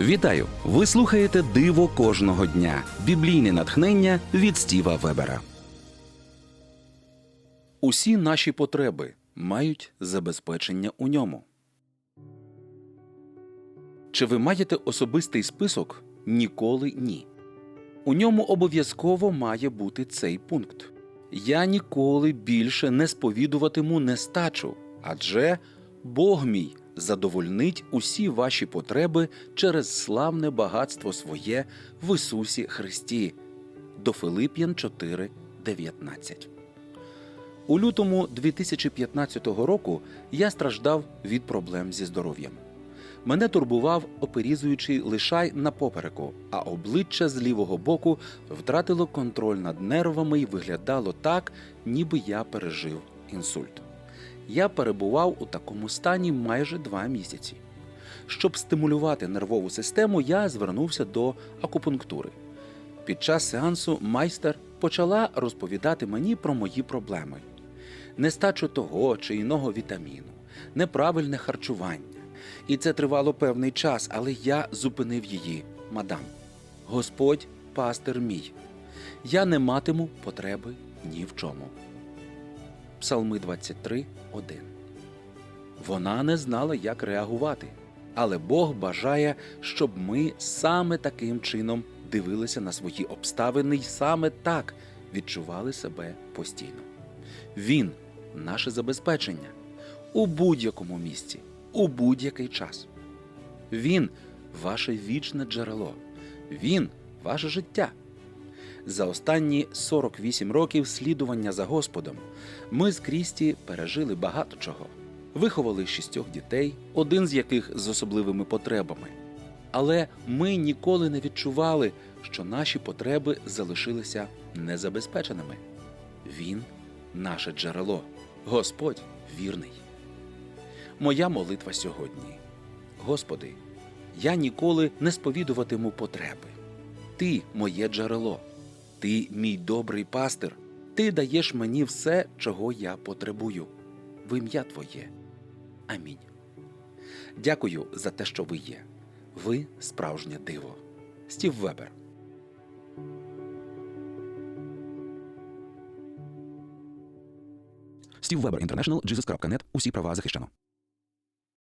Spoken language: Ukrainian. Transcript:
Вітаю! Ви слухаєте Диво кожного дня. Біблійне натхнення від Стіва Вебера. Усі наші потреби мають забезпечення у ньому. Чи ви маєте особистий список? Ніколи ні. У ньому обов'язково має бути цей пункт. Я ніколи більше не сповідуватиму нестачу, адже Бог мій задовольнить усі ваші потреби через славне багатство своє в Ісусі Христі. До Филип'ян 4, 19. У лютому 2015 року я страждав від проблем зі здоров'ям. Мене турбував оперізуючий лишай на попереку, а обличчя з лівого боку втратило контроль над нервами і виглядало так, ніби я пережив інсульт. Я перебував у такому стані майже два місяці. Щоб стимулювати нервову систему, я звернувся до акупунктури. Під час сеансу майстер почала розповідати мені про мої проблеми: нестачу того чи іного вітаміну, неправильне харчування. І це тривало певний час, але я зупинив її, мадам. Господь пастир мій. Я не матиму потреби ні в чому. Псалми 23, 1. Вона не знала, як реагувати. Але Бог бажає, щоб ми саме таким чином дивилися на свої обставини і саме так відчували себе постійно. Він наше забезпечення у будь-якому місці, у будь-який час. Він ваше вічне джерело, він ваше життя. За останні 48 років слідування за Господом ми з Крісті пережили багато чого. Виховали шістьох дітей, один з яких з особливими потребами. Але ми ніколи не відчували, що наші потреби залишилися незабезпеченими. Він наше джерело, Господь вірний. Моя молитва сьогодні. Господи, я ніколи не сповідуватиму потреби. Ти моє джерело, ти мій добрий пастир, ти даєш мені все, чого я потребую. В ім'я Твоє. Амінь. Дякую за те, що ви є. Ви справжнє диво. Стів Вебер. Стів Вебер Інтернешнл, Jesus.net. Усі права захищено.